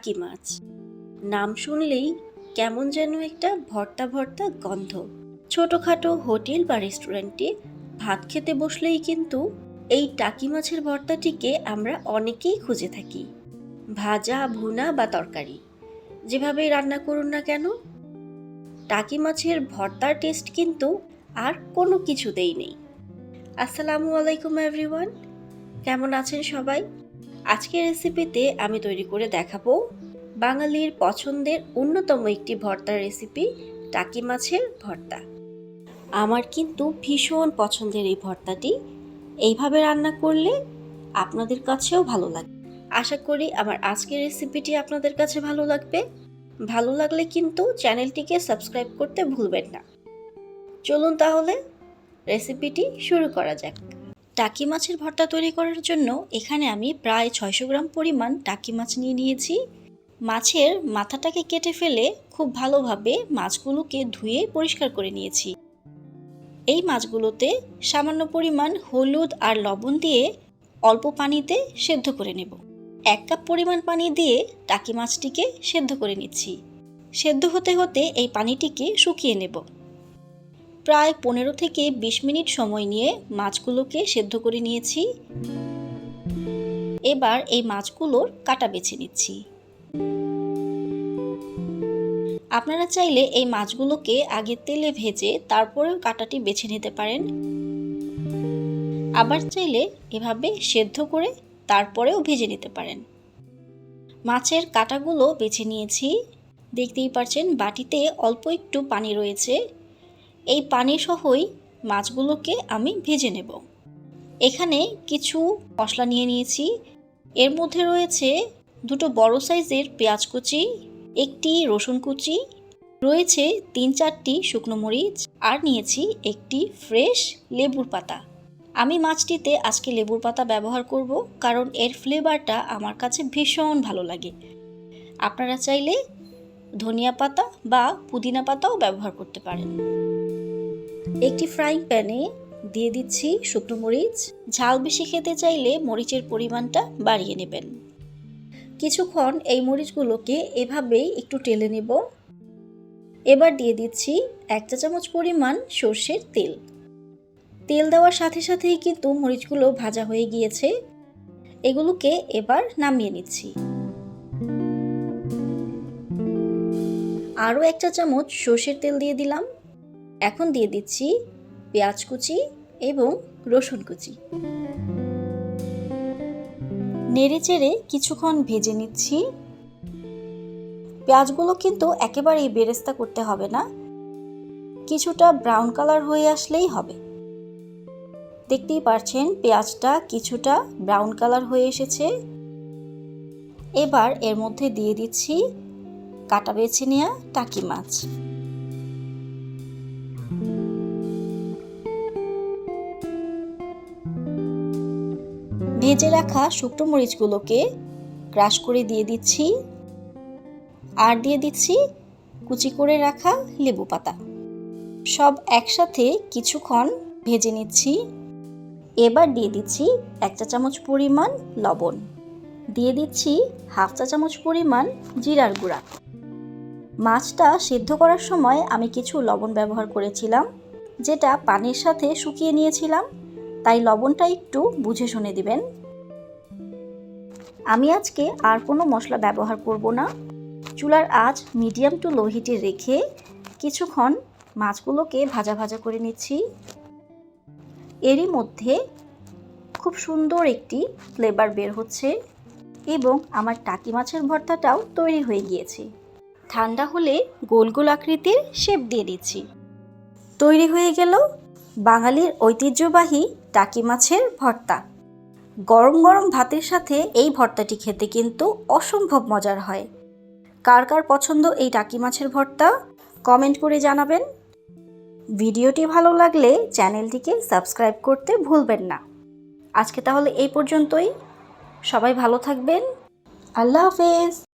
টাকি মাছ। নাম শুনলেই কেমন যেন একটা ভর্তা ভর্তা গন্ধ। ছোটোখাটো হোটেল বা রেস্টুরেন্টে ভাত খেতে বসলেই কিন্তু এই টাকি মাছের ভর্তাটিকে আমরা অনেকেই খুঁজে থাকি। ভাজা, ভুনা বা তরকারি। যেভাবেই রান্না করুন না কেন, টাকি মাছের ভর্তার টেস্ট কিন্তু আর কোনো কিছুতেই নেই। আসসালামু আলাইকুম এভরিওয়ান কেমন আছেন সবাই? আজকের রেসিপিতে আমি তৈরি করে দেখাবো বাঙালির পছন্দের অন্যতম একটি ভর্তার রেসিপি টাকি মাছের ভর্তা। আমার কিন্তু ভীষণ পছন্দের এই ভর্তাটি। এইভাবে রান্না করলে আপনাদের কাছেও ভালো লাগবে আশা করি আমার আজকের রেসিপিটি আপনাদের কাছে ভালো লাগবে। ভালো লাগলে কিন্তু চ্যানেলটিকে সাবস্ক্রাইব করতে ভুলবেন না। চলুন তাহলে রেসিপিটি শুরু করা যাক। টাকি মাছের ভর্তা তৈরি করার জন্য এখানে আমি প্রায় ছয়শো গ্রাম পরিমাণ টাকি মাছ নিয়ে নিয়েছি। মাছের মাথাটাকে কেটে ফেলে খুব ভালোভাবে মাছগুলোকে ধুয়ে পরিষ্কার করে নিয়েছি। এই মাছগুলোতে সামান্য পরিমাণ হলুদ আর লবণ দিয়ে অল্প পানিতে সেদ্ধ করে নেব। এক কাপ পরিমাণ পানি দিয়ে টাকি মাছটিকে সেদ্ধ করে নিচ্ছি। সেদ্ধ হতে হতে এই পানিটিকে শুকিয়ে নেব। প্রায় পনেরো থেকে বিশ মিনিট সময় নিয়ে মাছগুলোকে সেদ্ধ করে নিয়েছি। এবার এই মাছগুলোর কাটা বেছে নিচ্ছি। আপনারা চাইলে এই মাছগুলোকে আগে তেলে ভেজে তারপরেও কাটাটি বেছে নিতে পারেন। আবার চাইলে এভাবে সেদ্ধ করে তারপরেও ভেজে নিতে পারেন। মাছের কাটাগুলো বেছে নিয়েছি। দেখতেই পারছেন বাটিতে অল্প একটু পানি রয়েছে। এই পানি সহই মাছগুলোকে আমি ভেজে নেব। এখানে কিছু মশলা নিয়ে নিয়েছি। এর মধ্যে রয়েছে দুটো বড় সাইজের পেঁয়াজ কুচি, একটি রসুন কুচি, রয়েছে তিন চারটি শুকনো মরিচ, আর নিয়েছি একটি ফ্রেশ লেবুর পাতা। আমি মাছটিতে আজকে লেবুর পাতা ব্যবহার করব কারণ এর ফ্লেভারটা আমার কাছে ভীষণ ভালো লাগে। আপনারা চাইলে ধনিয়া পাতা বা পুদিনা পাতাও ব্যবহার করতে পারেন। একটি ফ্রাইং প্যানে দিয়ে দিচ্ছি শুকনো মরিচ। ঝাল বেশি খেতে চাইলে মরিচের পরিমাণটা বাড়িয়ে নেবেন। কিছুক্ষণ এই মরিচগুলোকে এভাবেই একটু টেলে নেব। এবার দিয়ে দিচ্ছি এক চা চামচ পরিমাণ সর্ষের তেল। তেল দেওয়ার সাথে সাথেই কিন্তু মরিচগুলো ভাজা হয়ে গিয়েছে। এগুলোকে এবার নামিয়ে নিচ্ছি। আরও এক চা চামচ সর্ষের তেল দিয়ে দিলাম। এখন দিয়ে দিচ্ছি পেঁয়াজ কুচি এবং রসুন কুচি। নেড়ে চেড়ে কিছুক্ষণ ভেজে নিচ্ছি। পেঁয়াজগুলো কিন্তু একেবারেই বেরেস্তা করতে হবে না। কিছুটা ব্রাউন কালার হয়ে আসলেই হবে। দেখতেই পারছেন পেঁয়াজটা কিছুটা ব্রাউন কালার হয়ে এসেছে। এবার এর মধ্যে দিয়ে দিচ্ছি কাটা বেছে নেওয়া টাকি মাছ। ভেজে রাখা শুকনো মরিচগুলোকে ক্রাশ করে দিয়ে দিচ্ছি। আর দিয়ে দিচ্ছি কুচি করে রাখা লেবু পাতা। সব একসাথে কিছুক্ষণ ভেজে নিচ্ছি। এবার দিয়ে দিচ্ছি এক চা চামচ পরিমাণ লবণ। দিয়ে দিচ্ছি হাফ চা চামচ পরিমাণ জিরার গুঁড়া। মাছটা সেদ্ধ করার সময় আমি কিছু লবণ ব্যবহার করেছিলাম, যেটা পানির সাথে শুকিয়ে নিয়েছিলাম। তাই লবণটা একটু বুঝে শুনে দিবেন। আমি আজকে আর কোনো মশলা ব্যবহার করব না। চুলার আঁচ মিডিয়াম টু লো হিটে রেখে কিছুক্ষণ মাছগুলোকে ভাজা ভাজা করে নিচ্ছি। এরই মধ্যে খুব সুন্দর একটি ফ্লেভার বের হচ্ছে এবং আমার টাকি মাছের ভর্তাটাও তৈরি হয়ে গিয়েছে। ঠান্ডা হলে গোল গোল আকৃতির শেপ দিয়ে দিচ্ছি। তৈরি হয়ে গেল বাঙালির ঐতিহ্যবাহী টাকি মাছের ভর্তা। গরম গরম ভাতের সাথে এই ভর্তাটি খেতে কিন্তু অসম্ভব মজার হয়। কার কার পছন্দ এই টাকি মাছের ভর্তা, কমেন্ট করে জানাবেন। ভিডিওটি ভালো লাগলে চ্যানেলটিকে সাবস্ক্রাইব করতে ভুলবেন না। আজকে তাহলে এই পর্যন্তই। সবাই ভালো থাকবেন। আল্লাহ হাফেজ।